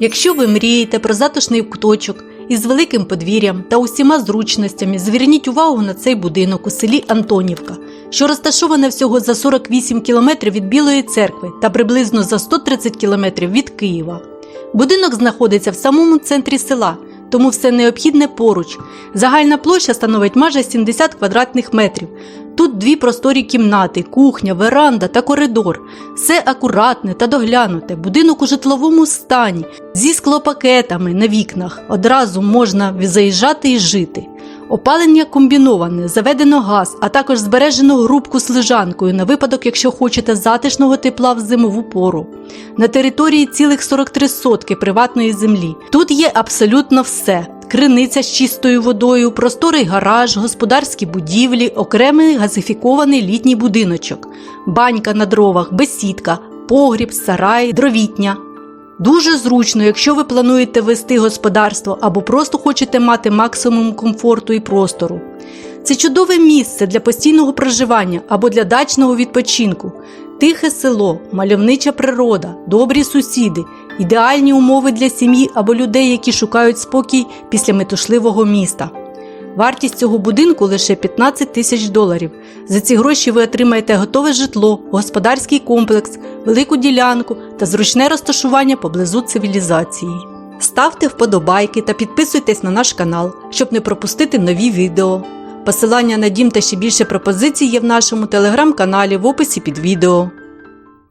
Якщо ви мрієте про затишний куточок із великим подвір'ям та усіма зручностями, зверніть увагу на цей будинок у селі Антонівка, що розташоване всього за 48 кілометрів від Білої церкви та приблизно за 130 кілометрів від Києва. Будинок знаходиться в самому центрі села, тому все необхідне поруч. Загальна площа становить майже 70 квадратних метрів. Тут дві просторі кімнати, кухня, веранда та коридор. Все акуратне та доглянуте. Будинок у житловому стані, зі склопакетами на вікнах. Одразу можна заїжджати і жити. Опалення комбіноване, заведено газ, а також збережено грубку з лежанкою на випадок, якщо хочете затишного тепла в зимову пору. На території цілих 43 сотки приватної землі. Тут є абсолютно все. Криниця з чистою водою, просторий гараж, господарські будівлі, окремий газифікований літній будиночок, банька на дровах, бесідка, погріб, сарай, дровітня. Дуже зручно, якщо ви плануєте вести господарство або просто хочете мати максимум комфорту і простору. Це чудове місце для постійного проживання або для дачного відпочинку. Тихе село, мальовнича природа, добрі сусіди, ідеальні умови для сім'ї або людей, які шукають спокій після метушливого міста. Вартість цього будинку лише 15 тисяч доларів. За ці гроші ви отримаєте готове житло, господарський комплекс, велику ділянку та зручне розташування поблизу цивілізації. Ставте вподобайки та підписуйтесь на наш канал, щоб не пропустити нові відео. Посилання на дім та ще більше пропозицій є в нашому телеграм-каналі в описі під відео.